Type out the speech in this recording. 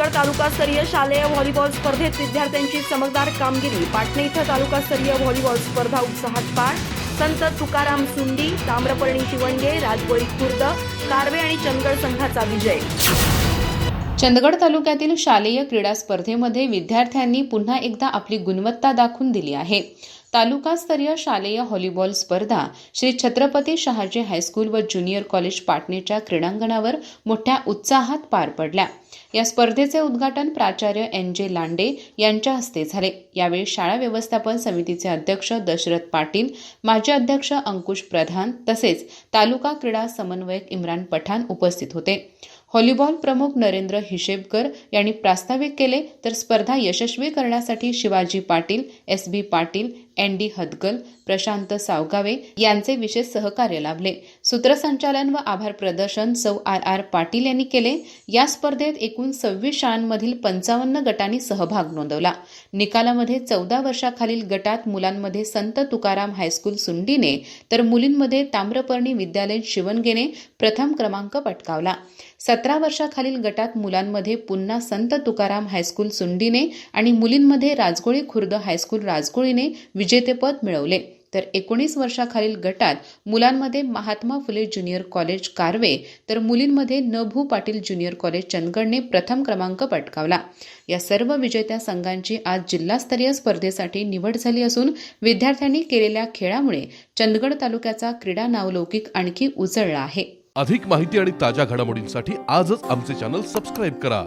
रायगड तालुकास्तरीय शालेय व्हॉलीबॉल स्पर्धेत विद्यार्थ्यांची चमकदार कामगिरी. पाटणे इथं तालुकास्तरीय व्हॉलीबॉल स्पर्धा उत्साहात पार. संत तुकाराम सुंडी ताम्रपर्णी शिवंगे राजबोळी खुर्द कारवे आणि चंदगड संघाचा विजय. चंदगड तालुक्यातील शालेय क्रीडा स्पर्धेमध्ये विद्यार्थ्यांनी पुन्हा एकदा आपली गुणवत्ता दाखवून दिली आहे. तालुकास्तरीय शालेय व्हॉलीबॉल स्पर्धा श्री छत्रपती शहाजी हायस्कूल व ज्युनियर कॉलेज पाटणेच्या क्रीडांगणावर मोठ्या उत्साहात पार पडल्या. या स्पर्धेचे उद्घाटन प्राचार्य एन जे लांडे यांच्या हस्ते झाले. यावेळी शाळा व्यवस्थापन समितीचे अध्यक्ष दशरथ पाटील माजी अध्यक्ष अंकुश प्रधान तसेच तालुका क्रीडा समन्वयक इम्रान पठाण उपस्थित होते. व्हॉलीबॉल प्रमुख नरेंद्र हिशेबकर यांनी प्रास्ताविक केले तर स्पर्धा यशस्वी करण्यासाठी Shivaji Patil S B Patil N D Hadgal Prashant Sawgave यांचे विशेष सहकार्य लाभले. सूत्रसंचालन व आभार प्रदर्शन सौ आर आर पाटील यांनी केले. या स्पर्धेत एकूण सव्वीस शाळांमधील पंचावन्न गटांनी सहभाग नोंदवला. निकालामध्ये चौदा वर्षाखालील गटात मुलांमध्ये संत तुकाराम हायस्कूल सुंडीने तर मुलींमध्ये ताम्रपर्णी विद्यालय शिवणगेने प्रथम क्रमांक पटकावला. सतरा वर्षाखालील गटात मुलांमध्ये पुन्हा संत तुकाराम हायस्कूल सुंडीने आणि मुलींमध्ये राजगोळी खुर्द हायस्कूल राजगोळीने विजेतेपद मिळवले. तर एकोणीस वर्षाखालील गटात मुलांमध्ये महात्मा फुले ज्युनियर कॉलेज कारवे तर मुलींमध्ये न भू पाटील ज्युनियर कॉलेज चंदगडने प्रथम क्रमांक पटकावला. या सर्व विजेत्या संघांची आज जिल्हास्तरीय स्पर्धेसाठी निवड झाली असून विद्यार्थ्यांनी केलेल्या खेळामुळे चंदगड तालुक्याचा क्रीडा नावलौकिक आणखी उजळला आहे. अधिक माहिती आणि ताज्या घडामोडींसाठी आजच आमचे चॅनल सबस्क्राईब करा.